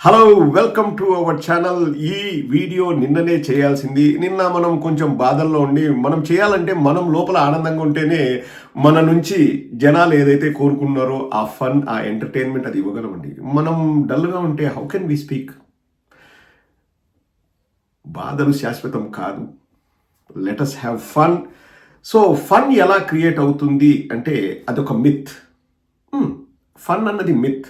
Hello welcome to our channel ఈ video నిన్ననే చేయాల్సింది. నిన్న మనం కొంచెం బాధల్లో ఉండి మనం చేయాలంటే మనం లోపల ఆనందంగా ఉంటేనే మన నుంచి జనాలు ఏదైతే కోరుకున్నారో ఆ ఫన్ ఆ ఎంటర్టైన్మెంట్ అది ఇవ్వగలమండి. మనం డల్గా ఉంటే హౌ కెన్ వి స్పీక్ బాధలు శాశ్వతం కాదు. Let's have fun so fun ఎలా క్రియేట్ అవుతుంది అంటే అదొక మిత్ ఫన్ hmm, అన్నది మిత్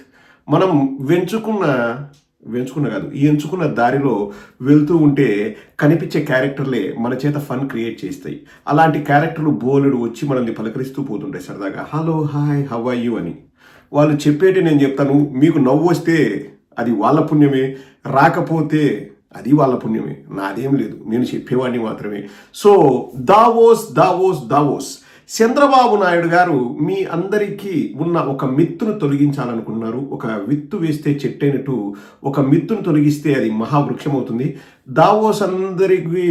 మనం వెంచుకున్న వెంచుకున్న కాదు ఎంచుకున్న దారిలో వెళ్తూ ఉంటే కనిపించే క్యారెక్టర్లే మన చేత ఫన్ క్రియేట్ చేస్తాయి. అలాంటి క్యారెక్టర్లు బోలెడు వచ్చి మనల్ని పలకరిస్తూ పోతుంటాయి సరదాగా. Hello hi how you? అని. వాళ్ళు చెప్పేటి నేను చెప్తాను మీకు నవ్వు వస్తే అది వాళ్ళ పుణ్యమే రాకపోతే అది వాళ్ళ పుణ్యమే. నాదేం లేదు నేను చెప్పేవాడిని మాత్రమే. So Davos Davos Davos. Chandrababu Naidu garu మీ అందరికీ ఉన్న ఒక మిత్తును తొలగించాలనుకున్నారు ఒక విత్తు వేస్తే చెట్టైనట్టు ఒక మిత్తును తొలగిస్తే అది మహావృక్షం అవుతుంది దావోస్ అందరికీ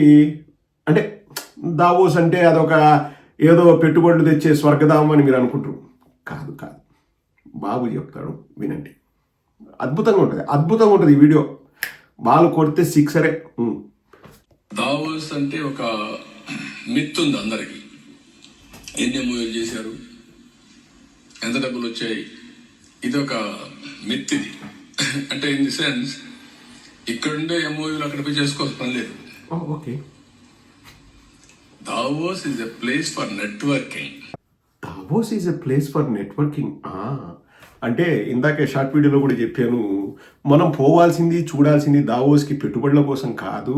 అంటే దావోస్ అంటే అదొక ఏదో పెట్టుబడులు తెచ్చే స్వర్గధామం అని మీరు అనుకుంటారు. కాదు కాదు. బాబు చెప్తాడు వినండి. అద్భుతంగా ఉంటుంది అద్భుతంగా ఉంటుంది ఈ వీడియో. బాల్ కొడితే సిక్సరే. దావోస్ అంటే ఒక మిత్తు ఉంది అందరికి. ఎన్ని మూవీలు చేశారు? ఎంత డబ్బులు వచ్చాయి? ఇది ఒక మిత్ ఇది అంటే ఇన్ ది సెన్స్ ఇక్కడుండే ఎంఓయూలు అక్కడ పోయి చేసుకోవాల్సిన పని లేదు. Okay. Davos is a place for networking. Davos is a place for networking? అంటే ఇందాకే షార్ట్ వీడియోలో కూడా చెప్పాను మనం పోవాల్సింది చూడాల్సింది దావోస్కి పెట్టుబడుల కోసం కాదు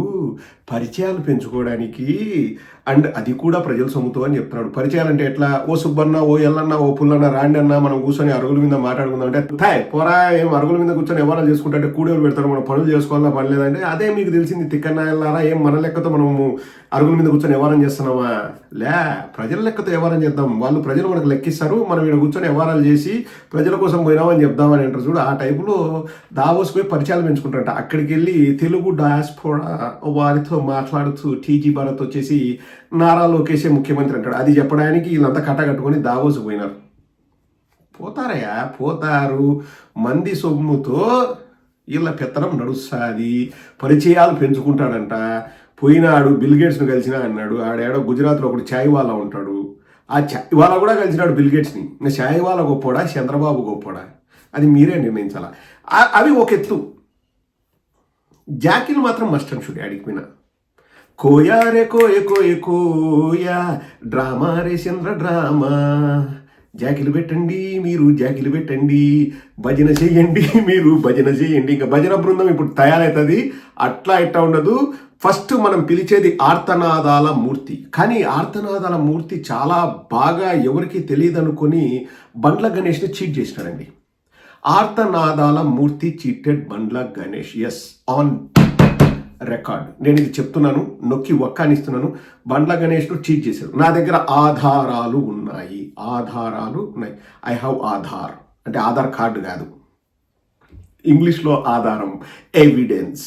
పరిచయాలు పెంచుకోవడానికి అండ్ అది కూడా ప్రజల సొమ్ముతో అని చెప్తున్నాడు. పరిచయాలు అంటే ఎట్లా? ఓ సుబ్బన్న ఓ ఎల్లన్న ఓ పుల్లన్న రాండి అన్న మనం కూర్చొని అరుగుల మీద మాట్లాడుకుందాం అంటే థాయ్ పోరా ఏం అరుగుల మీద కూర్చొని ఎవరాలు చేసుకుంటే కూడేలు పెడతారు మనం పనులు చేసుకోవాలన్నా పని లేదంటే అదే మీకు తెలిసింది తిక్కన్నాయలారా ఏం మన లెక్కతో మనము అరుగుల మీద కూర్చొని వ్యవహారం చేస్తున్నామా? లే ప్రజల లెక్కతో వ్యవహారం చేద్దాం. వాళ్ళు ప్రజలు మనకు లెక్కిస్తారు మనం ఇక్కడ కూర్చొని వ్యవహారాలు చేసి ప్రజల కోసం పోయినామని చెప్దామని అంటారు. చూడు ఆ టైపులో దావోస్ పోయి పరిచయాలు పెంచుకుంటారట. అక్కడికి వెళ్ళి తెలుగు డయాస్పోరా వారితో మాట్లాడుతూ టీజీ భారత్ వచ్చేసి నారా లోకేషే ముఖ్యమంత్రి అంటాడు. అది చెప్పడానికి వీళ్ళంతా కట్ట కట్టుకొని పోయినారు. పోతారయ్యా పోతారు. మంది సొమ్ముతో వీళ్ళ పెత్తనం నడుస్తుంది. పరిచయాలు పెంచుకుంటాడంట. పోయినాడు బిల్గేట్స్ని కలిసిన కలిసినా అన్నాడు. ఆడేడో గుజరాత్లో ఒకటి ఛాయ్ వాళ్ళ ఉంటాడు. ఆ ఛాయ్ వాళ్ళ కూడా కలిసినాడు బిల్గేట్స్ని ఇంకా ఛాయ్ వాళ్ళ గొప్పోడా చంద్రబాబు గొప్పోడా? అది మీరే నిర్ణయించాలా? అవి ఒక ఎత్తు. జాకిల్ మాత్రం మస్ట్ అండ్ షుడ్ యాడికి పోయినా. కోయా రే కోయ కోయ కోయా. డ్రామా రే చంద్ర డ్రామా. జాకిలు పెట్టండి మీరు జాకిలు పెట్టండి. భజన చేయండి మీరు భజన చేయండి. ఇంకా భజన బృందం ఇప్పుడు తయారవుతుంది అట్లా ఎట్లా ఉండదు. ఫస్ట్ మనం పిలిచేది ఆర్తనాదాల మూర్తి. కానీ ఆర్తనాదాల మూర్తి చాలా బాగా ఎవరికి తెలియదు అనుకొని బండ్ల గణేష్ని చీట్ చేసినాడండి ఆర్తనాదాల Murthy cheated Bandla Ganesh. Yes on record నేను ఇది చెప్తున్నాను నొక్కి ఒక్కానిస్తున్నాను బండ్ల గణేష్ను చీట్ చేశారు. నా దగ్గర ఆధారాలు ఉన్నాయి. ఆధారాలు ఉన్నాయి. I have Aadhaar. అంటే ఆధార్ కార్డు కాదు. ఇంగ్లీష్లో ఆధారం. Evidence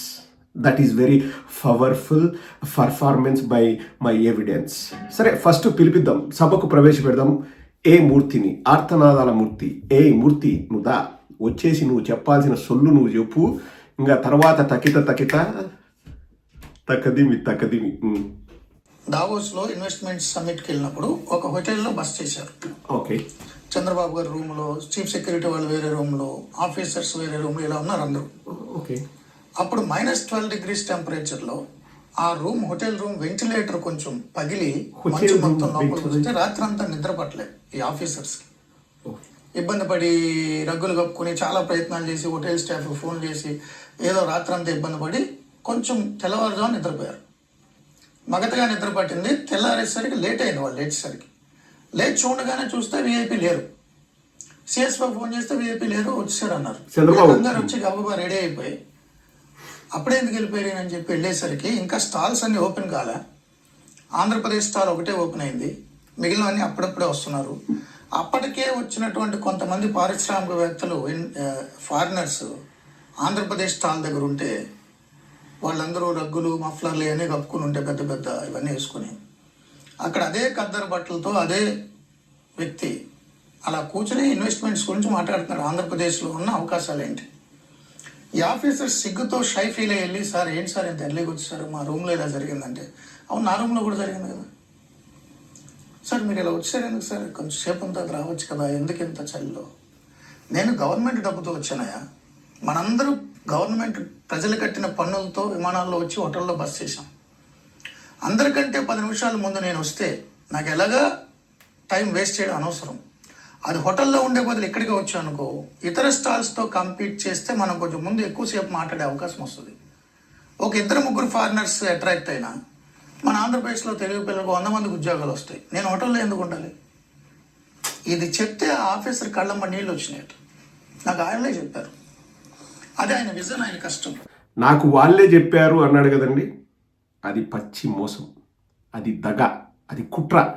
that is very powerful performance by my evidence సరే ఫస్ట్ పిలిపిద్దాం. సభకు ప్రవేశపెడదాం. ఏ మూర్తిని? ఆర్తనాదాల మూర్తి. ఏ మూర్తి? నువ్వు దా. వచ్చేసి నువ్వు చెప్పాల్సిన సొల్లు నువ్వు చెప్పు. ఇంకా తర్వాత తకిత తకిత తకదిమి తకదిమి. దావోస్లో ఇన్వెస్ట్మెంట్ సమ్మిట్కి వెళ్ళినప్పుడు ఒక హోటల్లో బస్ చేశారు. ఓకే. చంద్రబాబు గారి రూమ్లో చీఫ్ సెక్యూరిటీ వాళ్ళు వేరే రూమ్లో ఆఫీసర్స్ వేరే రూమ్లో ఇలా ఉన్నారు అందరూ. ఓకే. అప్పుడు మైనస్ ట్వెల్వ్ డిగ్రీస్ టెంపరేచర్లో ఆ రూమ్ హోటల్ రూమ్ వెంటిలేటర్ కొంచెం పగిలి మంచు మొత్తం లోపలికి. వస్తే రాత్రి అంతా నిద్ర పట్టలేదు ఈ ఆఫీసర్స్ ఇబ్బంది పడి రగ్గులు కప్పుకొని చాలా ప్రయత్నాలు చేసి హోటల్ స్టాఫ్ ఫోన్ చేసి ఏదో రాత్రంతా ఇబ్బంది పడి కొంచెం తెల్లవారుజాము నిద్రపోయారు. మగతగా నిద్ర పట్టింది తెల్లారేసరికి లేట్ అయింది వాళ్ళు లేచేసరికి లేచి చూడగానే చూస్తే విఐపి లేరు. సిఎస్ఓ ఫోన్ చేస్తే విఐపి లేరు వచ్చారు అన్నారు. అందరు వచ్చి గబగబా రెడీ అయిపోయి అప్పుడే ఎందుకు వెళ్ళిపోయారు? అని చెప్పి వెళ్ళేసరికి ఇంకా స్టాల్స్ అన్ని ఓపెన్ కాలే. ఆంధ్రప్రదేశ్ స్టాల్ ఒకటే ఓపెన్ అయింది. మిగిలినవన్నీ అప్పుడప్పుడే వస్తున్నారు. అప్పటికే వచ్చినటువంటి కొంతమంది పారిశ్రామికవేత్తలు ఫారినర్స్ ఆంధ్రప్రదేశ్ స్టాల్ దగ్గర ఉంటే వాళ్ళందరూ రగ్గులు మఫ్లర్లు ఇవన్నీ కప్పుకుని ఉంటే పెద్ద పెద్ద ఇవన్నీ వేసుకుని. అక్కడ అదే కద్దరు బట్టలతో అదే వ్యక్తి అలా కూర్చుని ఇన్వెస్ట్మెంట్స్ గురించి మాట్లాడుతున్నారు. ఆంధ్రప్రదేశ్లో ఉన్న అవకాశాలు ఏంటి ఈ ఆఫీసర్ సిగ్గుతో షై ఫీల్ అయ్యి వెళ్ళి సార్ ఏంటి సార్ ఇంత ఎర్లీకి వచ్చారు మా రూమ్లో ఇలా జరిగిందంటే? అవును నా రూమ్లో కూడా జరిగింది కదా. సార్ మీరు ఇలా వచ్చారు ఎందుకు సార్? కొంచెం సేపు అంతా రావచ్చు కదా ఎందుకు ఇంత చలిలో? నేను గవర్నమెంట్ డబ్బుతో వచ్చానయా మనందరూ గవర్నమెంట్ ప్రజలు కట్టిన పన్నులతో విమానాల్లో వచ్చి హోటల్లో బస్ చేశాం. అందరికంటే పది నిమిషాల ముందు నేను వస్తే నాకు ఎలాగా టైం వేస్ట్ చేయడం అనవసరం. అది హోటల్లో ఉండే బదులు ఇక్కడికి వచ్చానుకో. ఇతర స్టాల్స్తో కంపీట్ చేస్తే మనం కొంచెం ముందు ఎక్కువసేపు మాట్లాడే అవకాశం వస్తుంది. ఒక ఇద్దరు ముగ్గురు ఫారినర్స్ అట్రాక్ట్ అయినా మన ఆంధ్రప్రదేశ్లో తెలుగు పిల్లలకు వంద మందికి ఉద్యోగాలు వస్తాయి. నేను హోటల్లో ఎందుకు ఉండాలి? ఇది చెప్తే ఆఫీసర్ కళ్ళమ్మ నీళ్ళు వచ్చినాయట. నాకు ఆయనలే చెప్పారు. అదే ఆయన విజన్ ఆయన కష్టం. నాకు వాళ్ళే చెప్పారు అన్నాడు కదండి అది పచ్చి మోసం అది దగ అది కుట్ర.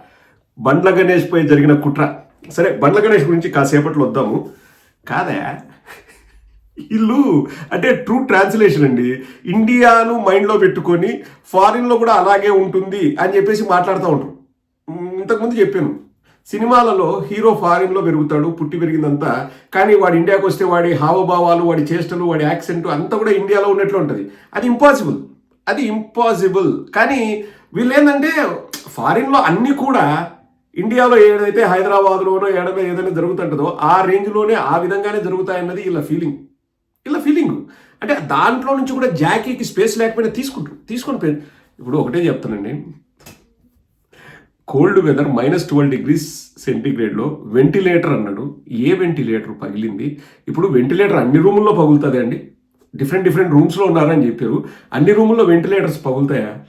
బండ్ల గణేష్ పై జరిగిన కుట్ర. సరే బండ్ల గణేష్ గురించి కాసేపట్లో వద్దాము. కాదా? ఇల్లు అంటే ట్రూ ట్రాన్స్లేషన్ అండి. ఇండియాను మైండ్లో పెట్టుకొని ఫారిన్లో కూడా అలాగే ఉంటుంది అని చెప్పేసి మాట్లాడుతూ ఉంటారు ఇంతకుముందు చెప్పాను. సినిమాలలో హీరో ఫారిన్లో పెరుగుతాడు పుట్టి పెరిగిందంతా. కానీ వాడు ఇండియాకి వస్తే వాడి హావభావాలు వాడి చేష్టలు వాడి యాక్సెంట్ అంతా కూడా ఇండియాలో ఉన్నట్లు ఉంటుంది. అది ఇంపాసిబుల్ అది ఇంపాసిబుల్ కానీ వీళ్ళు ఏంటంటే ఫారిన్లో అన్నీ కూడా ఇండియాలో ఏదైతే హైదరాబాద్లోనో ఏడనో ఏదైనా జరుగుతుంటుందో ఆ రేంజ్లోనే ఆ విధంగానే జరుగుతాయన్నది ఇలా ఫీలింగ్ ఇలా ఫీలింగ్ అంటే దాంట్లో నుంచి కూడా జాకీకి స్పేస్ లేకపోయినా తీసుకుంటారు తీసుకొని పోయి ఇప్పుడు ఒకటే చెప్తానండి cold weather minus twelve degrees సెంటిగ్రేడ్లో ventilator అన్నాడు. ఏ వెంటిలేటర్? పగిలింది. ఇప్పుడు వెంటిలేటర్ అన్ని రూముల్లో పగులుతుంది అండి. డిఫరెంట్ డిఫరెంట్ రూమ్స్లో ఉన్నారని చెప్పారు. అన్ని రూముల్లో వెంటిలేటర్స్ పగులుతాయా?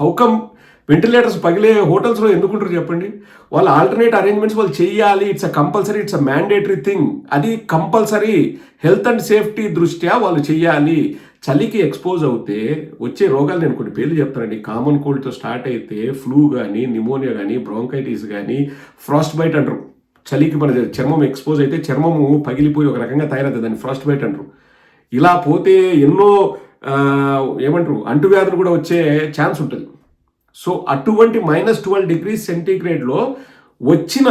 హౌ కమ్ వెంటిలేటర్స్ పగిలే హోటల్స్లో ఎందుకుంటారు చెప్పండి? వాళ్ళ ఆల్టర్నేట్ అరేంజ్మెంట్స్ వాళ్ళు చేయాలి it's a compulsory it's a mandatory thing అది కంపల్సరీ హెల్త్ అండ్ సేఫ్టీ దృష్ట్యా వాళ్ళు చేయాలి చలికి ఎక్స్పోజ్ అవుతే వచ్చే రోగాలు నేను కొన్ని పేర్లు చెప్తానండి. కామన్ కోల్డ్తో స్టార్ట్ అయితే ఫ్లూ కానీ నిమోనియా కానీ బ్రోంకైటిస్ కానీ ఫ్రాస్ట్ బైట్ అంటారు. చలికి మన చర్మం ఎక్స్పోజ్ అయితే చర్మము పగిలిపోయి ఒక రకంగా తయారవుతుంది. దాన్ని ఫ్రాస్ట్ బైట్ అంటారు. ఇలా పోతే ఎన్నో ఏమంటారు? అంటువ్యాధులు కూడా వచ్చే ఛాన్స్ ఉంటుంది. సో అటువంటి మైనస్ ట్వెల్వ్ డిగ్రీ సెంటీగ్రేడ్లో వచ్చిన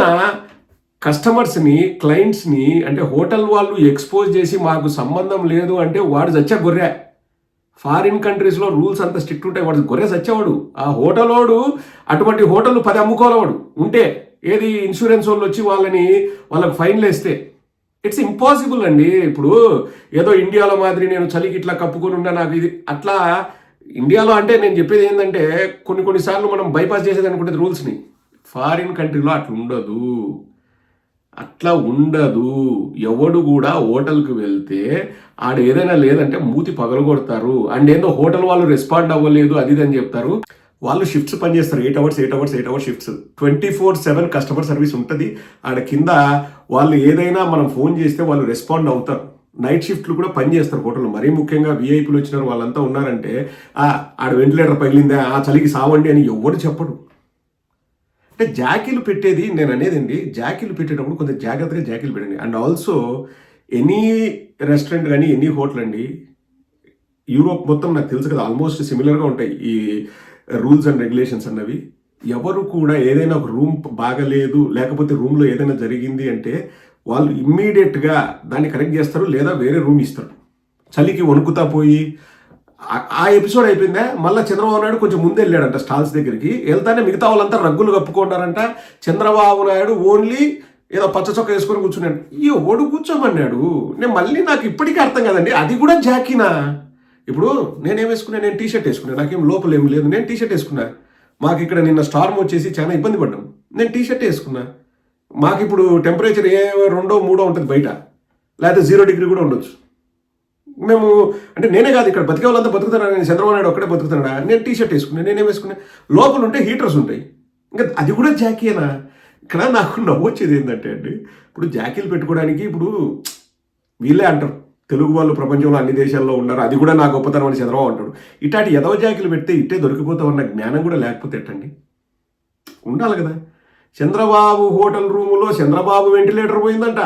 కస్టమర్స్ని క్లయింట్స్ని అంటే హోటల్ వాళ్ళు ఎక్స్పోజ్ చేసి మాకు సంబంధం లేదు అంటే వాడు చచ్చా గొర్రె. ఫారిన్ కంట్రీస్లో రూల్స్ అంత స్ట్రిక్ట్ ఉంటాయి. వాడు గొర్రె చచ్చేవాడు. ఆ హోటలోడు అటువంటి హోటల్ పది అమ్ముకోలేవాడు ఉంటే ఏది ఇన్సూరెన్స్ వాళ్ళు వచ్చి వాళ్ళని వాళ్ళకి ఫైన్లు వేస్తే ఇట్స్ ఇంపాసిబుల్ అండి. ఇప్పుడు ఏదో ఇండియాలో మాదిరి నేను చలికి ఇట్లా కప్పుకొని ఉన్నా నాకు ఇది. అట్లా ఇండియాలో అంటే నేను చెప్పేది ఏంటంటే కొన్ని కొన్నిసార్లు మనం బైపాస్ చేసేది అనుకుంటే రూల్స్ని ఫారిన్ కంట్రీలో అట్లా ఉండదు. అట్లా ఉండదు. ఎవడు కూడా హోటల్కి వెళ్తే ఆడ ఏదైనా లేదంటే మూతి పగలగొడతారు. అండ్ ఏందో హోటల్ వాళ్ళు రెస్పాండ్ అవ్వలేదు అది అని చెప్తారు. వాళ్ళు షిఫ్ట్స్ పనిచేస్తారు. Eight hours eight hours eight hours shifts twenty four seven customer service ఉంటుంది. ఆడ కింద వాళ్ళు ఏదైనా మనం ఫోన్ చేస్తే వాళ్ళు రెస్పాండ్ అవుతారు. నైట్ షిఫ్ట్లు కూడా పనిచేస్తారు హోటల్లో. మరీ ముఖ్యంగా విఐపీలు వచ్చినారు వాళ్ళంతా ఉన్నారంటే "ఆ, ఆడ వెంటిలేటర్ పగిలిందా? ఆ చలికి సావండి అని ఎవరు చెప్పడు అంటే జాకీలు పెట్టేది నేను అనేది అండి జాకీలు పెట్టేటప్పుడు కొంచెం జాగ్రత్తగా జాకీలు పెట్టండి. అండ్ ఆల్సో ఎనీ రెస్టారెంట్ కానీ ఎనీ హోటల్ అండి యూరోప్ మొత్తం నాకు తెలుసు కదా ఆల్మోస్ట్ సిమిలర్గా ఉంటాయి ఈ రూల్స్ అండ్ రెగ్యులేషన్స్ అన్నవి. ఎవరు కూడా ఏదైనా ఒక రూమ్ బాగలేదు లేకపోతే రూమ్లో ఏదైనా జరిగింది అంటే వాళ్ళు ఇమ్మీడియట్గా దాన్ని కరెక్ట్ చేస్తారు లేదా వేరే రూమ్ ఇస్తారు. చలికి వణుకుతా పోయి ఆ- ఎపిసోడ్ అయిపోయిందా? మళ్ళీ చంద్రబాబు నాయుడు కొంచెం ముందే వెళ్ళాడంట స్టాల్స్ దగ్గరికి. వెళ్తానే మిగతా వాళ్ళంతా రగ్గులు కప్పుకుంటారంట చంద్రబాబు నాయుడు ఓన్లీ ఏదో పచ్చ చొక్క వేసుకొని కూర్చున్నాడు. ఈ ఓడు కూర్చోమన్నాడు. నేను మళ్ళీ నాకు ఇప్పటికీ అర్థం కదండి. అది కూడా జాకినా? ఇప్పుడు నేనేం వేసుకున్నా? నేను టీ షర్ట్ వేసుకున్నా. నాకేం లోపల ఏం లేదు. నేను టీ షర్ట్ వేసుకున్నా. మాకు ఇక్కడ నిన్న స్టార్మ్ వచ్చేసి చాలా ఇబ్బంది పడ్డాం. నేను టీ షర్ట్ వేసుకున్నా. మాకు ఇప్పుడు టెంపరేచర్ ఏ రెండో మూడో ఉంటుంది బయట. లేకపోతే జీరో డిగ్రీ కూడా ఉండొచ్చు. మేము అంటే నేనే కాదు ఇక్కడ బతికే వాళ్ళంతా బతుకుతున్నాను నేను చంద్రబాబు నాయుడు ఒక్కడే బతుకుతున్నాడా? నేను టీ షర్ట్ వేసుకున్నాను నేనేం వేసుకున్నాను లోపల ఉంటే హీటర్స్ ఉంటాయి. ఇంకా అది కూడా జాకీయేనా? ఇక్కడ నాకు నవ్వొచ్చేది ఏంటంటే అండి ఇప్పుడు జాకీలు పెట్టుకోవడానికి ఇప్పుడు వీళ్ళే అంటారు. తెలుగు వాళ్ళు ప్రపంచంలో అన్ని దేశాల్లో ఉన్నారు. అది కూడా నా గొప్పతనం అని చంద్రబాబు అంటాడు. ఇట్లాంటి ఎదవ జాకీలు పెడితే ఇట్టే దొరికిపోతామన్న జ్ఞానం కూడా లేకపోతే ఎట్టండి? ఉండాలి కదా. చంద్రబాబు హోటల్ రూములో చంద్రబాబు వెంటిలేటర్ పోయిందంట.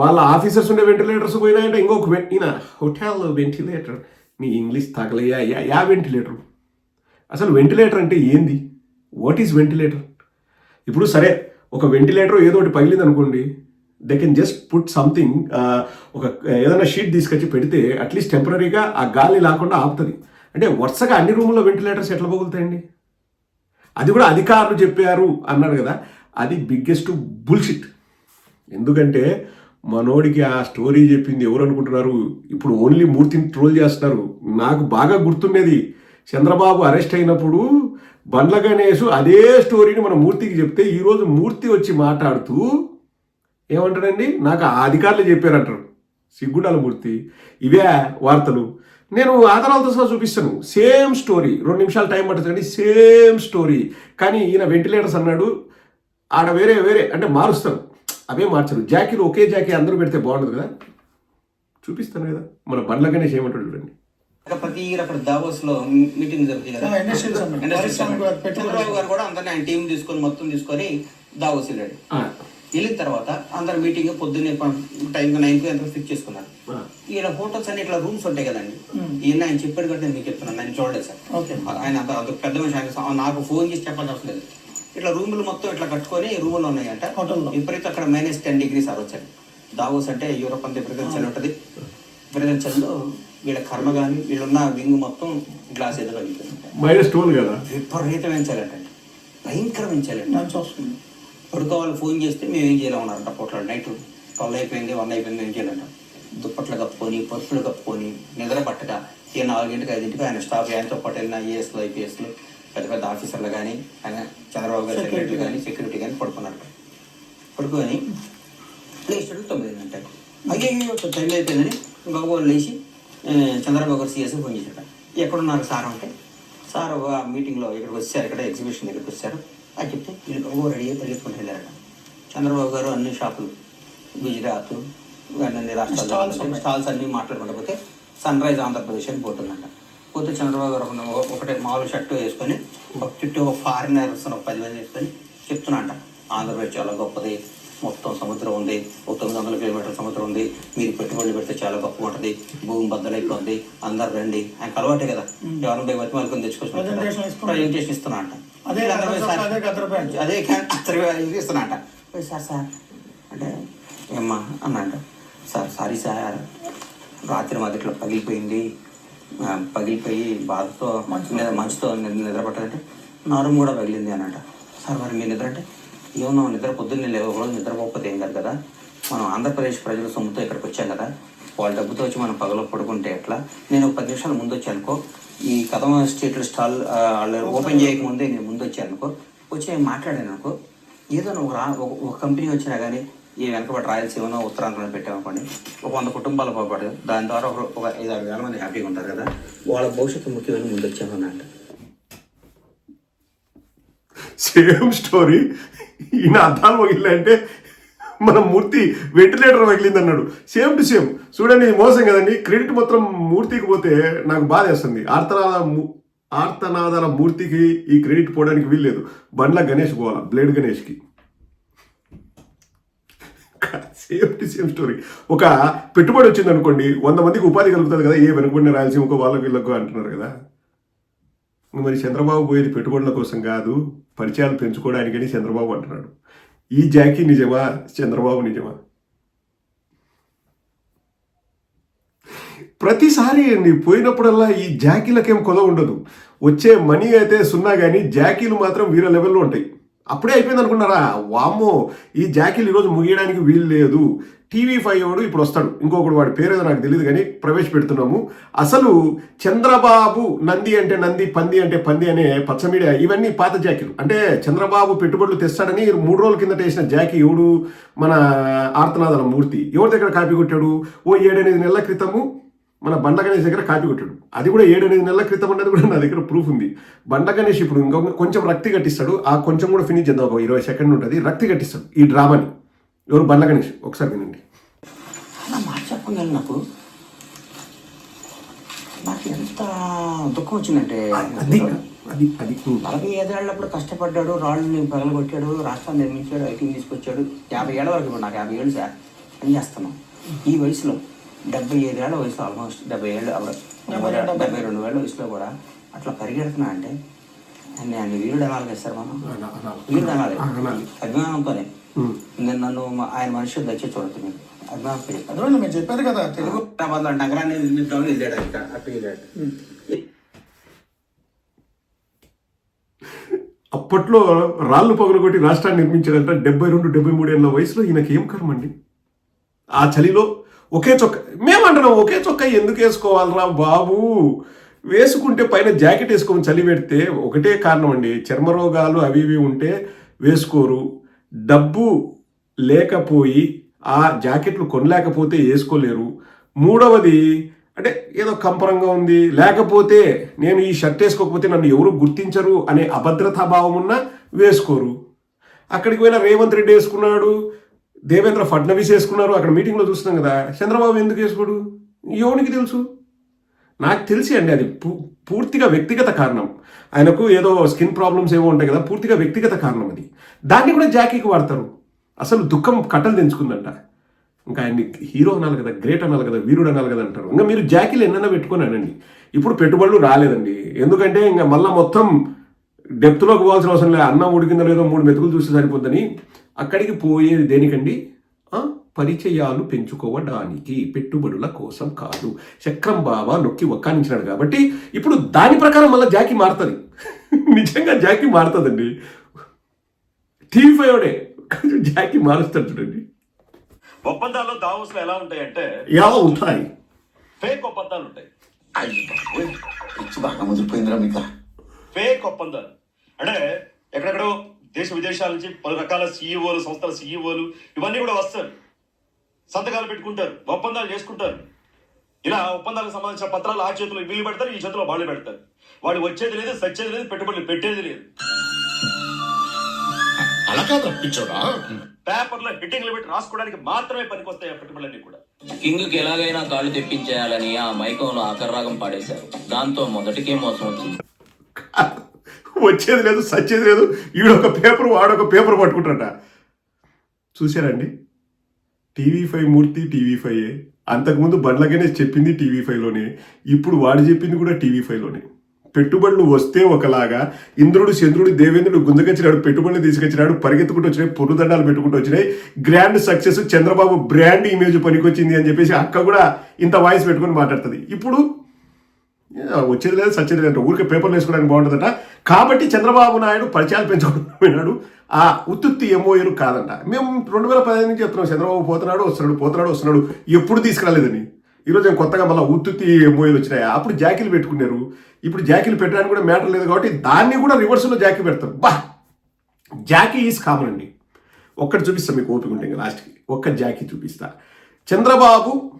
వాళ్ళ ఆఫీసర్స్ ఉండే వెంటిలేటర్స్ పోయినాయంటే. ఇంకొక ఈయన హోటల్ వెంటిలేటర్ నీ ఇంగ్లీష్ తగలయ్యా. యా యా వెంటిలేటర్ అసలు వెంటిలేటర్ అంటే ఏంది? వాట్ ఈజ్ వెంటిలేటర్ ఇప్పుడు సరే ఒక వెంటిలేటర్ ఏదో ఒకటి పగిలింది అనుకోండి they can just put something ఒక ఏదైనా షీట్ తీసుకొచ్చి పెడితే అట్లీస్ట్ టెంపరీగా ఆ గాలి లేకుండా ఆపుతుంది. అంటే వరుసగా అన్ని రూముల్లో వెంటిలేటర్స్ ఎట్లా పగులుతాయండి? అది కూడా అధికారులు చెప్పారు అన్నాడు కదా. అది బిగ్గెస్ట్ బుల్షిట్ ఎందుకంటే మనోడికి ఆ స్టోరీ చెప్పింది ఎవరు అనుకుంటున్నారు? ఇప్పుడు ఓన్లీ మూర్తిని ట్రోల్ చేస్తున్నారు. నాకు బాగా గుర్తుండేది చంద్రబాబు అరెస్ట్ అయినప్పుడు బండ్ల గణేష్ అదే స్టోరీని మన మూర్తికి చెప్తే ఈరోజు మూర్తి వచ్చి మాట్లాడుతూ ఏమంటాడండి? నాకు ఆ అధికారులు చెప్పారంటారు. సిగ్గుండాల మూర్తి. ఇవే వార్తలు. నేను ఆధారాలతో సహా చూపిస్తాను. సేమ్ స్టోరీ రెండు నిమిషాలు టైం పడుతుందండి సేమ్ స్టోరీ కానీ ఈయన వెంటిలేటర్స్ అన్నాడు ఆడ వేరే వేరే అంటే మారుస్తారు. అవే మార్చరు. జాకీలు ఒకే జాకీ అందరూ పెడితే బాగుండదు కదా? చూపిస్తాను కదా. మన బండ్ల గణేష్ ఏమంటాడు చూడండి. ప్రతి ఇయర్ అక్కడ దావోస్లో మీటింగ్ జరుగుతుంది కదా. చంద్రబాబు గారు కూడా అందరిని ఆయన టీం తీసుకొని మొత్తం తీసుకొని దావోస్ వెళ్ళాడు. ఆ, వెళ్ళిన తర్వాత అందరు మీటింగ్ పొద్దున్నే టైం నైన్కి ఎంత ఫిక్స్ చేసుకున్నారు. ఇలా హోటల్స్ అన్ని ఇట్లా రూమ్స్ ఉంటాయి కదండి. ఈయన ఆయన చెప్పాడు కాబట్టి నేను మీకు చెప్తున్నాను. ఆయన చూడలేదు సార్. ఓకే. ఆయన అంత పెద్ద మనిషి. ఆయన నాకు ఫోన్ చేసి చెప్పాల్సిన అవసరం లేదు. ఇట్లా రూములు మొత్తం ఇట్లా కట్టుకొని రూములు ఉన్నాయంట. హోటల్లో. విపరీతం అక్కడ మైనస్ టెన్ డిగ్రీస్ సార్ వచ్చాడు. దావోస్ అంటే యూరోప్ అంతా విపరీతం చలి ఉంటుంది. విపరీతం చలిలో వీళ్ళ కర్మ కానీ వీళ్ళున్న వింగ్ మొత్తం గ్లాస్ ఎదురు మైనస్ టోల్ కదా? విపరీతమైన చలి అంటే. భయంకరమైన చలి అంట. మంచి వస్తుంది. పడుకోవాలి ఫోన్ చేస్తే మేము ఏం చేయాలి ఉన్నారంట పొట్ల నైట్ ట్వెల్వ్ అయిపోయింది వన్ అయిపోయింది ఏం చేయాలంట దుప్పట్లు కప్పుకొని పరుపులు కప్పుకొని నిద్ర పట్టక ఇక నాలుగింటికి ఐదింటికి ఆయన స్టాఫ్ ఆయనతో పాటు వెళ్ళిన ఐఏఎస్లు ఐపీఎస్లు పెద్ద పెద్ద ఆఫీసర్లు కానీ ఆయన చంద్రబాబు గారి సెక్రటరీ కానీ సెక్యూరిటీ కానీ పడుకున్నారు. పడుకొని లేచాడు తొమ్మిది గంటలకు. అయ్యో టైం అయిపోయిందని బాబు లేచి చంద్రబాబు గారు సీఎస్ ఫోన్ చేశాడు ఎక్కడున్నారు సార్ అంటే సార్ ఆ మీటింగ్లో ఇక్కడికి వచ్చారు ఇక్కడ ఎగ్జిబిషన్ దగ్గరికి వచ్చారు. అది చెప్తే వీళ్ళు బాబు రెడీ అయ్యి పరిగెత్తుకుంటూ వెళ్ళారట. చంద్రబాబు గారు అన్ని షాపులు గుజరాత్ అన్ని రాష్ట్రాలు. స్టాల్స్ అన్ని మాట్లాడుకుంటూ పోతే సన్ రైజ్ ఆంధ్రప్రదేశ్ అని పోతుందంట. పోతే చంద్రబాబు గారు ఒక- ఒకటే మామూలు షర్టు వేసుకొని ఒక చుట్టూ ఒక ఫారినర్స్ ఒక పది మంది వేసుకొని చెప్తున్నా అంట ఆంధ్రప్రదేశ్ చాలా గొప్పది మొత్తం సముద్రం ఉంది ఒక తొమ్మిది వందల కిలోమీటర్ల సముద్రం ఉంది మీరు పెట్టుబడులు పెడితే చాలా గొప్పగా ఉంటుంది భూమి బద్దలైపోతుంది అందరు రండి. ఆయన అలవాటే కదా. ఎవరిని పోయి Presentation తెచ్చుకొచ్చి ఇస్తున్నా. ప్రజెంటేషన్ ఇస్తున్నా అంట. అదే అదే అతను ఇస్తున్నా అంట సార్ సార్ అంటే ఏమ్మా అన్నంట సార్ సారీ సార్ రాత్రి మాది ఇట్లా పగిలిపోయింది. పగిలిపోయి బాధతో మంచు మీద మంచుతో నిద్ర నిద్ర నరం కూడా పగిలింది అనమాట సార్ మరి మీ నిద్ర అంటే? ఏమన్నా నిద్ర పొద్దున్నే లేవు ఒకరోజు నిద్రపోకపోతే ఏం కాదు కదా. మనం ఆంధ్రప్రదేశ్ ప్రజల సొమ్ముతో ఇక్కడికి వచ్చాం కదా. వాళ్ళ డబ్బుతో వచ్చి మనం పగలో పడుకుంటే ఎట్లా? నేను ఒక పది నిమిషాలు ముందు వచ్చాను అనుకో. ఈ కథమ స్ట్రీట్లో స్టాల్ వాళ్ళు ఓపెన్ చేయకముందే నేను ముందు వచ్చాను అనుకో. వచ్చి మాట్లాడాను అనుకో. ఏదో ఒక- ఒక కంపెనీ వచ్చినా కానీ ఈ వెనకబడి రాయలసీమనో ఉత్తరాంధ్రలో పెట్టామనుకోండి ఒక వంద కుటుంబాలు పోపడదు దాని ద్వారా ఒక ఒక ఐదు ఆరు వేల మంది హ్యాపీగా ఉంటారు కదా. వాళ్ళ భవిష్యత్తు ముఖ్యమైన ముందు వచ్చామన్నట్ట సేమ్ స్టోరీ. ఈయన అద్దాలు పగిలిందంటే మన మూర్తి వెంటిలేటర్ పగిలింది అన్నాడు సేమ్ టు సేమ్. చూడండి ఇది మోసం కదండి. క్రెడిట్ మొత్తం మూర్తికి పోతే నాకు బాధ వేస్తుంది. ఆర్తనాద ఆర్తనాదాల మూర్తికి ఈ క్రెడిట్ పోవడానికి వీల్లేదు. బండ్ల గణేష్ పోవాలా? Blade గణేష్కి. Same to same story. ఒక పెట్టుబడి వచ్చింది అనుకోండి వంద మందికి ఉపాధి కలుగుతుంది కదా ఏ వెనుకబడిన రాయలసీమకు వాళ్ళకు వీళ్ళకు అంటున్నారు కదా. మరి చంద్రబాబు పోయేది పెట్టుబడుల కోసం కాదు పరిచయాలు పెంచుకోవడానికని చంద్రబాబు అంటున్నాడు. ఈ జాకీ నిజమా? చంద్రబాబు నిజమా? ప్రతిసారి అండి పోయినప్పుడల్లా ఈ జాకీలకేం కొద ఉండదు. వచ్చే మనీ అయితే సున్నా కానీ జాకీలు మాత్రం వీర లెవెల్లో ఉంటాయి. అప్పుడే అయిపోయింది అనుకున్నారా? వామ్మో ఈ జాకీలు ఈరోజు ముగియడానికి వీలు లేదు. టీవీ ఫైవ్ వాడు ఇప్పుడు వస్తాడు. ఇంకొకడు వాడి పేరు ఏదో నాకు తెలియదు కానీ ప్రవేశపెడుతున్నాము. అసలు చంద్రబాబు నంది అంటే నంది పంది అంటే పంది అనే పచ్చ మీడియా ఇవన్నీ పాత జాకీలు. అంటే చంద్రబాబు పెట్టుబడులు తెస్తాడని మూడు రోజుల కిందట వేసిన జాకీ ఎవడు? మన ఆర్తనాథల మూర్తి. ఎవరి దగ్గర కాపీ కొట్టాడు? ఓ ఏడెనిమిది నెలల క్రితము మన బండ గణేష్ దగ్గర కాపీ కొట్టాడు. అది కూడా ఏడెనిమిది నెలల క్రితం అనేది కూడా నా దగ్గర ప్రూఫ్ ఉంది. బండ గణేష్ ఇప్పుడు ఇంకొక కొంచెం రక్తి కట్టిస్తాడు. ఆ కొంచెం కూడా ఫినిష్ చేద్దాం. ఒక ఇరవై సెకండ్ ఉంటుంది. రక్తి కట్టిస్తాడు. ఈ డ్రామాని ఎవరు బండ గణేష్? ఒకసారి వినండి. నాకు? నాకు ఎంత దుఃఖం వచ్చిందంటే అది అది అది. నలభై ఐదేళ్ళప్పుడు కష్టపడ్డాడు. రాళ్ళని పగలగొట్టాడు. రాష్ట్రాన్ని నిర్మించాడు. ఐటీ తీసుకొచ్చాడు. యాభై ఏళ్ళ వరకు నాకు యాభై ఏళ్ళు సార్. పని చేస్తున్నాం. ఈ వయసులో డెబ్బై ఐదేళ్ళ వయసులో ఆల్మోస్ట్ డెబ్బై ఏళ్ళు డెబ్బై రెండు వేల వయసులో కూడా అట్లా పరిగెడుతున్నా అంటే అన్ని అన్ని వీరుడు అనాలి కదా సార్ మనం వీరుడు అనాలి. అభిమానంతోనే ఇంకా నన్ను మా- ఆయన మనుషులు దచ్చి చూడదు మీరు. మీరు చెప్పారు కదా తెలుగు హైదరాబాద్లో నగరాన్ని నిర్మిద్దామని వెళ్ళాడు ఇంకా అటు వెళ్ళాడు అప్పట్లో రాళ్ళు పగలగొట్టి రాష్ట్రాన్ని నిర్మించాడంట డెబ్బై రెండు డెబ్బై మూడు ఏళ్ళ వయసులో ఈయనకి ఏం కర్మ అండి? ఆ చలిలో ఒకే చొక్క. మేమంటున్నాం ఒకే చొక్క ఎందుకు వేసుకోవాలరా బాబు? వేసుకుంటే పైన జాకెట్ వేసుకొని చలి పెడితే ఒకటే కారణం అండి. చర్మ రోగాలు అవి ఇవి ఉంటే వేసుకోరు. డబ్బు లేకపోయి ఆ జాకెట్లు కొనలేకపోతే వేసుకోలేరు. మూడవది అంటే ఏదో కంపరంగా ఉంది. లేకపోతే నేను ఈ షర్ట్ వేసుకోకపోతే నన్ను ఎవరు గుర్తించరు అనే అభద్రతా భావం ఉన్న వేసుకోరు. అక్కడికి పోయిన రేవంత్ రెడ్డి వేసుకున్నాడు. దేవేంద్ర ఫడ్నవీస్ వేసుకున్నారు అక్కడ మీటింగ్లో చూస్తున్నాం కదా. చంద్రబాబు ఎందుకు వేసుకోడు? ఎవనికి తెలుసు? నాకు తెలిసి అండి అది పూ- పూర్తిగా వ్యక్తిగత కారణం. ఆయనకు ఏదో స్కిన్ ప్రాబ్లమ్స్ ఏవో ఉంటాయి కదా పూర్తిగా వ్యక్తిగత కారణం అది. దాన్ని కూడా జాకీకి వాడతారు. అసలు దుఃఖం కట్టలు తెంచుకుందంట. ఇంకా ఆయన్ని హీరో అనాలి కదా గ్రేట్ అనాలి కదా వీరుడు అనాలి కదా అంటారు. ఇంకా మీరు జాకీలు ఎన్నైనా పెట్టుకున్నానండి అనండి. ఇప్పుడు పెట్టుబడులు రాలేదండి. ఎందుకంటే ఇంకా మళ్ళీ మొత్తం డెప్త్లోకి పోవాల్సిన అవసరం లేదు. అన్నం ఉడికిందో లేదో మూడు మెతుకులు చూస్తే సరిపోద్దని. అక్కడికి పోయేది దేనికండి? పరిచయాలు పెంచుకోవడానికి పెట్టుబడుల కోసం కాదు. చక్రం బాబా నొక్కి ఒక్కానించినాడు కాబట్టి ఇప్పుడు దాని ప్రకారం మళ్ళీ జాకీ మారుతుంది. నిజంగా జాకీ మారుతుందండి. టీవీ ఫైవ్ జాకీ మారుస్తాడు చూడండి. ఒప్పందాల్లో దావోస్లో ఎలా ఉంటాయంటే ఎలా ఉంటాయి? ఫేక్ ఒప్పందాలు ఉంటాయి. పిచ్చి బాగా ముదిరిపోయిందిరా మీకు. ఫేక్ ఒప్పందాలు. అంటే ఎక్కడెక్కడో దేశ విదేశాల నుంచి పలు రకాల సీఈఓలు సంస్థల సీఈఓలు ఇవన్నీ కూడా వస్తారు. సంతకాలు పెట్టుకుంటారు ఒప్పందాలు చేసుకుంటారు. ఇలా ఒప్పందాలకు సంబంధించిన పత్రాలు ఆ చేతిలో వీళ్ళు పెడతారు ఈ చేతిలో వాళ్ళు పెడతారు. వాడు వచ్చేది లేదు సచ్చేది లేదు పెట్టుబడులు పెట్టేది లేదు. అలా కాదు పేపర్లో హెడ్డింగ్లు పెట్టి రాసుకోవడానికి మాత్రమే పనికొస్తాయి ఆ పెట్టుబడులన్నీ కూడా. కింగ్కి ఎలాగైనా కాళ్ళు తెప్పించేయాలని ఆ మైకంలో ఆకర్రాగం పాడేశారు. దాంతో మొదటికే మోసం వచ్చింది. వచ్చేది లేదు సచ్చేది లేదు. ఈడొక పేపర్ వాడొక పేపర్ పట్టుకుంటారట చూశారండి? TV five Murthy TV five అంతకుముందు బండ్లకనే చెప్పింది టీవీ ఫైవ్లోనే ఇప్పుడు వాడు చెప్పింది కూడా టీవీ ఫైవ్లోనే పెట్టుబడులు వస్తే ఒకలాగా ఇంద్రుడు చంద్రుడు దేవేంద్రుడు గుంజకొచ్చినాడు పెట్టుబడులు తీసుకొచ్చినాడు పరిగెత్తుకుంటూ వచ్చినాయి పొరుదండాలు పెట్టుకుంటూ వచ్చినాయి. Grand success Chandrababu brand image పనికొచ్చింది అని చెప్పేసి అక్క కూడా ఇంత వాయిస్ పెట్టుకొని మాట్లాడుతుంది. ఇప్పుడు వచ్చేది లేదు సచ్చేది లేదు ఊరికే పేపర్లు వేసుకోవడానికి బాగుంటుందట. కాబట్టి చంద్రబాబు నాయుడు పరిచయాలు పెంచుకుంటూ ఆ ఉత్తుత్తి ఎంఓయూలు కాదంట. మేము రెండు వేల పదిహేను నుంచి చెప్తున్నాం చంద్రబాబు పోతున్నాడు వస్తున్నాడు పోతున్నాడు వస్తున్నాడు. ఎప్పుడు తీసుకురాలేదని. ఈరోజు నేను కొత్తగా మళ్ళీ ఉత్తుత్తి ఎంఓయూలు వచ్చినాయి? అప్పుడు జాకీలు పెట్టుకున్నారు. ఇప్పుడు జాకీలు పెట్టడానికి కూడా మ్యాటర్ లేదు కాబట్టి దాన్ని కూడా రివర్స్లో జాకీ పెడతారు. బా! జాకీ ఈజ్ కామన్ అండి. ఒక్కటి చూపిస్తాను మీకు ఓపిక ఉంటే లాస్ట్కి ఒక్క జాకీ చూపిస్తా. చంద్రబాబు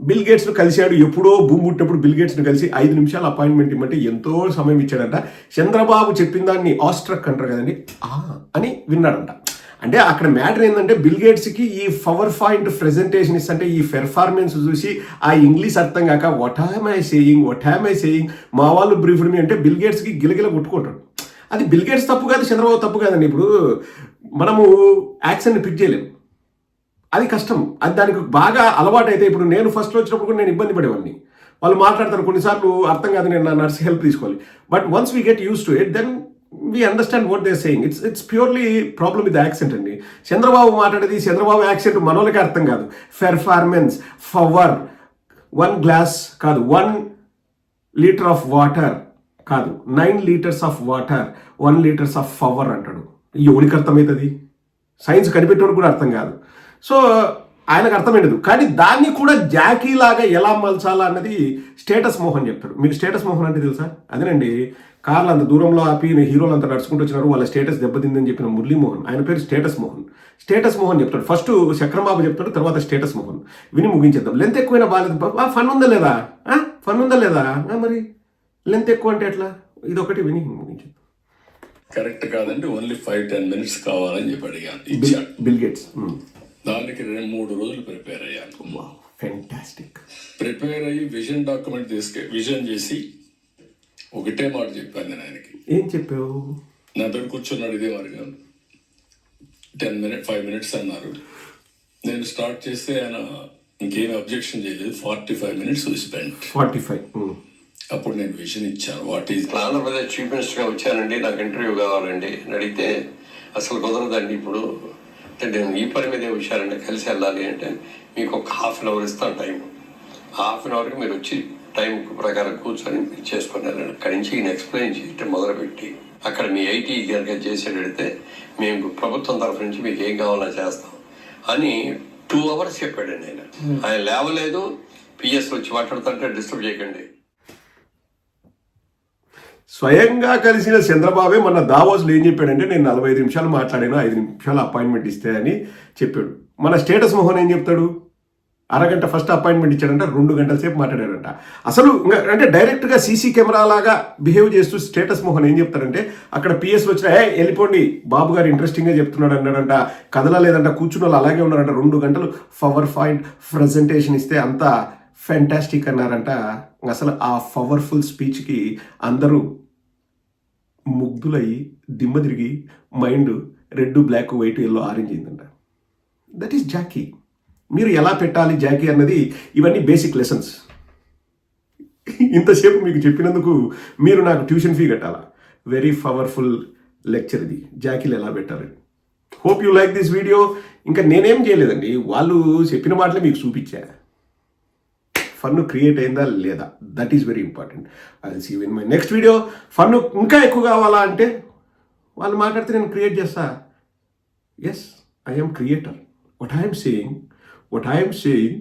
బిల్ గేట్స్ను కలిశాడు ఎప్పుడో భూమి పుట్టినప్పుడు బిల్ గేట్స్ను కలిసి ఐదు నిమిషాల అపాయింట్మెంట్ ఇమ్మంటే ఎంతో సమయం ఇచ్చాడంట. చంద్రబాబు చెప్పిన దాన్ని ఆస్ట్రక్ అంటారు కదండి. ఆ అని విన్నాడంట. అంటే అక్కడ మ్యాటర్ ఏంటంటే బిల్ గేట్స్కి ఈ పవర్ పాయింట్ ప్రెజెంటేషన్ ఇస్తే ఈ పెర్ఫార్మెన్స్ చూసి ఆ ఇంగ్లీష్ అర్థం కాక what am I saying what am I saying మా వాళ్ళు బ్రీఫ్డ్ మీ అంటే బిల్ గేట్స్కి గిలగిల కొట్టుకుంటాడు అది బిల్ గేట్స్ తప్పు కాదు చంద్రబాబు తప్పు కాదండి. ఇప్పుడు మనము యాక్షన్ పిక్ చేయలేము. అది కష్టం. అది దానికి బాగా అలవాటు అయితే ఇప్పుడు నేను ఫస్ట్ వచ్చినప్పుడు కూడా నేను ఇబ్బంది పడేవాడిని. వాళ్ళు మాట్లాడతారు కొన్నిసార్లు అర్థం కాదు నేను నా నర్స్ హెల్ప్ తీసుకోవాలి. But once we get used to it then we understand what they saying it's it's purely problem with accent అండి. చంద్రబాబు మాట్లాడేది చంద్రబాబు యాక్సెంట్ మనోళ్ళకి అర్థం కాదు. పెర్ఫార్మెన్స్ ఫవర్ వన్ గ్లాస్ కాదు. వన్ లీటర్ ఆఫ్ వాటర్ కాదు. Nine litres of water one litres of power అంటాడు. ఎవరికి అర్థమవుతుంది సైన్స్ కనిపెట్టేవాడు కూడా అర్థం కాదు. సో ఆయనకు అర్థమైనదు కానీ దాన్ని కూడా జాకీ లాగా ఎలా మలచాలా అన్నది స్టేటస్ మోహన్ చెప్తాడు. మీకు స్టేటస్ మోహన్ అంటే తెలుసా? అదేనండి. కార్లు అంత దూరంలో ఆపి హీరోలు అంతా నడుచుకుంటూ వచ్చినారు వాళ్ళ స్టేటస్ దెబ్బతిందని చెప్పిన మురళీమోహన్ ఆయన పేరు స్టేటస్ మోహన్. స్టేటస్ మోహన్ చెప్తాడు. ఫస్ట్ చక్రబాబు చెప్తాడు తర్వాత స్టేటస్ మోహన్. విని ముగించేద్దాం. లెంత్ ఎక్కువైనా బాగాలేదు. ఫన్ ఉందా లేదా? ఫన్ ఉందా లేదా? మరి? లెంత్ ఎక్కువ అంటే ఎట్లా? ఇది ఒకటి విని ముగించేద్దాం. కరెక్ట్ కాదండి. ఓన్లీ ఫైవ్ టెన్ మినిట్స్ కావాలని చెప్పి అడిగాను. Bill Gates. దానికి రెండు మూడు రోజులు ప్రిపేర్ అయ్యాను. ఫెంటాస్టిక్ ప్రిపేర్ అయ్యి విజన్ డాక్యుమెంట్ తీసుకే విజన్ చేసి ఒకటే మాట చెప్పాను నేను ఆయనకి. ఏం చెప్పావు? నా దగ్గర కూర్చున్నాడు ఇదే మార్గం టెన్ మినిట్ ఫైవ్ మినిట్స్ అన్నారు. నేను స్టార్ట్ చేస్తే ఆయన ఇంకేం అబ్జెక్షన్ చేయలేదు. Forty five minutes spend forty five అప్పుడు నేను విజన్ ఇచ్చాను. వాట్ ఈస్ ఆంధ్రప్రదేశ్ చీఫ్ మినిస్టర్గా వచ్చానండి. నాకు ఇంటర్వ్యూ కావాలండి. అడిగితే అసలు కుదరదండి ఇప్పుడు. నేను ఈ పని మీద హుషారంటే కలిసి వెళ్ళాలి అంటే మీకు ఒక హాఫ్ అన్ అవర్ ఇస్తాను టైం హాఫ్ అన్ అవర్కి మీరు వచ్చి టైం ప్రకారం కూర్చొని మీరు చేసుకొని వెళ్ళండి. అక్కడి నుంచి ఈయన ఎక్స్ప్లెయిన్ చేయటం మొదలుపెట్టి అక్కడ మీ ఐటీ కనుక చేసేటడితే మేము ప్రభుత్వం తరఫు నుంచి మీకు ఏం కావాలో చేస్తాం అని టూ అవర్స్ చెప్పాడండి ఆయన. ఆయన లేవలేదు పిఎస్ వచ్చి మాట్లాడుతుంటే డిస్టర్బ్ చేయకండి. స్వయంగా కలిసిన చంద్రబాబే మన దావోస్లో ఏం చెప్పాడంటే నేను నలభై ఐదు నిమిషాలు మాట్లాడాను ఐదు నిమిషాలు అపాయింట్మెంట్ ఇస్తే అని చెప్పాడు. మన స్టేటస్ మోహన్ ఏం చెప్తాడు? అరగంట ఫస్ట్ అపాయింట్మెంట్ ఇచ్చాడంట రెండు గంటల సేపు మాట్లాడాడంట. అసలు ఇంకా అంటే డైరెక్ట్గా సీసీ కెమెరా లాగా బిహేవ్ చేస్తూ స్టేటస్ మోహన్ ఏం చెప్తాడంటే అక్కడ పిఎస్ వచ్చిన ఏ వెళ్ళిపోండి బాబు గారు ఇంట్రెస్టింగ్గా చెప్తున్నాడు అన్నాడంట. కదలలేదంట కూర్చున్న వాళ్ళు అలాగే ఉన్నారంట. రెండు గంటలు పవర్ పాయింట్ ప్రజెంటేషన్ ఇస్తే అంతా ఫెంటాస్టిక్ అన్నారంట. అసలు ఆ పవర్ఫుల్ స్పీచ్కి అందరూ ముగ్ధులయ్యి దిమ్మ తిరిగి mind red black white yellow orange అయిందంట. దట్ ఈస్ జాకీ మీరు ఎలా పెట్టాలి జాకీ అన్నది ఇవన్నీ బేసిక్ లెసన్స్ ఇంతసేపు మీకు చెప్పినందుకు మీరు నాకు ట్యూషన్ ఫీ కట్టాలా? వెరీ పవర్ఫుల్ లెక్చర్ ఇది. జాకీలు ఎలా పెట్టాలి? Hope you like this video ఇంకా నేనేం చేయలేదండి. వాళ్ళు చెప్పిన మాటలే మీకు చూపించా. ఫన్ క్రియేట్ అయిందా లేదా? దట్ ఈస్ వెరీ ఇంపార్టెంట్ అది see in my next video fun ఇంకా ఎక్కువ కావాలా అంటే వాళ్ళు మాట్లాడితే నేను క్రియేట్ చేస్తా. Yes I'm creator what I'm saying saying, I'm saying